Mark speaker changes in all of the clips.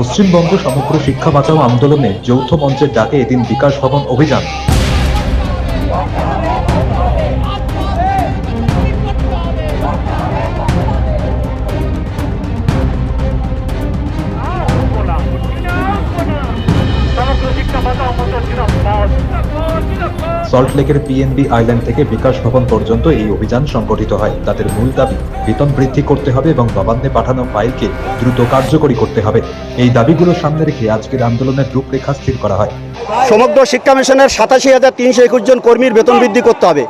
Speaker 1: পশ্চিমবঙ্গ সমগ্র শিক্ষা বাঁচাও আন্দোলনে যৌথ মঞ্চের ডাকে এদিন বিকাশ ভবন অভিযান।
Speaker 2: জিন্দাবাদ
Speaker 1: সল্টলেকের পিএনবি আইল্যান্ড থেকে বিকাশ ভবন পর্যন্ত এই অভিযান সংগঠিত হয়। তাদের মূল দাবি, বেতন বৃদ্ধি করতে হবে এবং নবান্নে পাঠানো ফাইলকে দ্রুত কার্যকরী করতে হবে। এই দাবিগুলো সামনে রেখে আজকের আন্দোলনের রূপরেখা স্থির করা হয়।
Speaker 3: সমগ্র শিক্ষা মিশনের সাতাশি হাজার তিনশো একুশ জন কর্মীর বেতন বৃদ্ধি করতে হবে।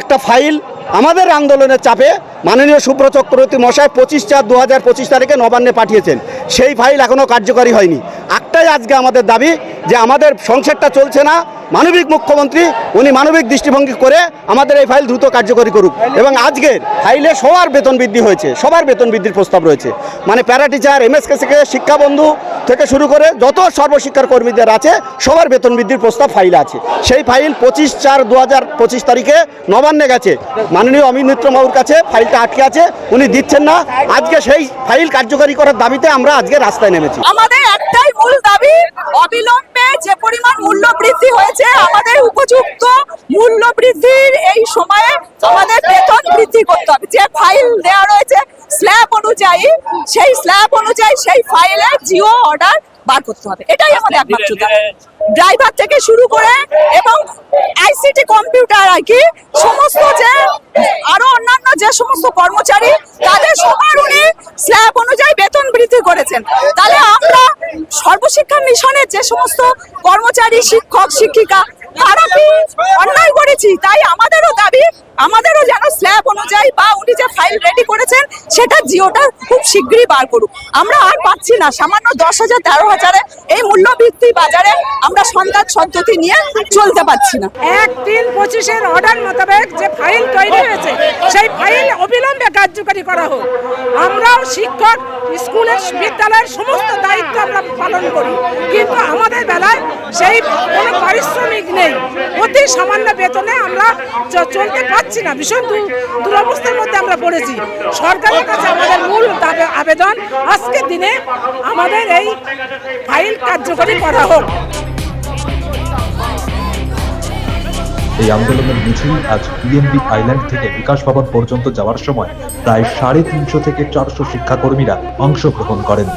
Speaker 3: একটা ফাইল আমাদের আন্দোলনের চাপে মাননীয় সুব্রত চক্রবর্তী মশাই পঁচিশ চার দু হাজার পঁচিশ তারিখে নবান্নে পাঠিয়েছেন। সেই ফাইল এখনও কার্যকরী হয়নি। একটাই আজকে আমাদের দাবি যে আমাদের সংসারটা চলছে না। মানবিক মুখ্যমন্ত্রী, উনি মানবিক দৃষ্টিভঙ্গি করে আমাদের এই ফাইল দ্রুত কার্যকরী করুক। এবং আজকের ফাইলে সবার বেতন বৃদ্ধি হয়েছে, সবার বেতন বৃদ্ধির প্রস্তাব রয়েছে। মানে প্যারা টিচার এমএসকে শিক্ষা শিক্ষাবন্ধু থেকে শুরু করে যত সর্বশিক্ষার কর্মীদের আছে, সবার বেতন বৃদ্ধির প্রস্তাব ফাইল আছে। সেই ফাইল পঁচিশ চার দু হাজার পঁচিশ তারিখে নবান্নে গেছে। মাননীয় অমিত মিত্র বাবুর কাছে ফাইলটা আটকে আছে, উনি দিচ্ছেন না। আজকে সেই ফাইল কার্যকরী করার দাবিতে আমরা আজকে রাস্তায় নেমেছি।
Speaker 4: আমাদের একটাই মূল দাবি, অবিলম্বে যে পরিমাণ মূল্য বৃদ্ধি হয়েছে, আমাদের উপযুক্ত মূল্য বৃদ্ধির এই সময়ে আমাদের বেতন বৃদ্ধি করতে হবে যে ফাইল দেওয়া রয়েছে স্ল্যাব অনুযায়ী, সেই স্ল্যাব অনুযায়ী সেই ফাইলে জিও অর্ডার বার করতে হবে। এটাই আমাদের একমাত্র ড্রাইভার থেকে শুরু করে এবং আইসিটি কম্পিউটার আর কি, সমস্ত যে আরও অন্যান্য যে সমস্ত কর্মচারী, তাদের সবার উনি স্ল্যাব অনুযায়ী বেতন বৃদ্ধি করেছেন। তাহলে আমরা সর্বশিক্ষা মিশনের যে সমস্ত কর্মচারী, শিক্ষক, শিক্ষিকা অন্যায় করেছি, তাই আমাদেরও দাবি, আমাদেরও যেন স্ল্যাব অনুযায়ী বা উনি যে ফাইল রেডি করেছেন, সেটা জিওটা খুব শীঘ্রই বার করুক। আমরা আর পাচ্ছি না, সামান্য দশ হাজার, তেরো হাজারে এই মূল্যবৃদ্ধি বাজারে আমরা সন্তান সন্ততি নিয়ে চলতে পারছি না।
Speaker 5: এক তিন পঁচিশের অর্ডার মোতাবেক যে ফাইল তৈরি হয়েছে, সেই ফাইল অবিলম্বে কার্যকরী করা হোক। আমরাও শিক্ষক, স্কুলের, বিদ্যালয়ের সমস্ত দায়িত্ব আমরা পালন করি। কিন্তু আমাদের বেলায় সেই অতি সামান্য বেতনে আমরা চলতে পারছি না। ভীষণ দুরবস্থার মধ্যে আমরা পড়েছি। সরকারের কাছে আমাদের মূল আবেদন আজকের দিনে আমাদের এই ফাইল কার্যকরী করা হোক।
Speaker 1: এই আন্দোলনের মিছিল আজ পিএনবি আইল্যান্ড থেকে বিকাশ ভবন পর্যন্ত যাওয়ার সময় প্রায় সাড়ে তিনশো থেকে চারশো শিক্ষাকর্মীরা অংশগ্রহণ করেন।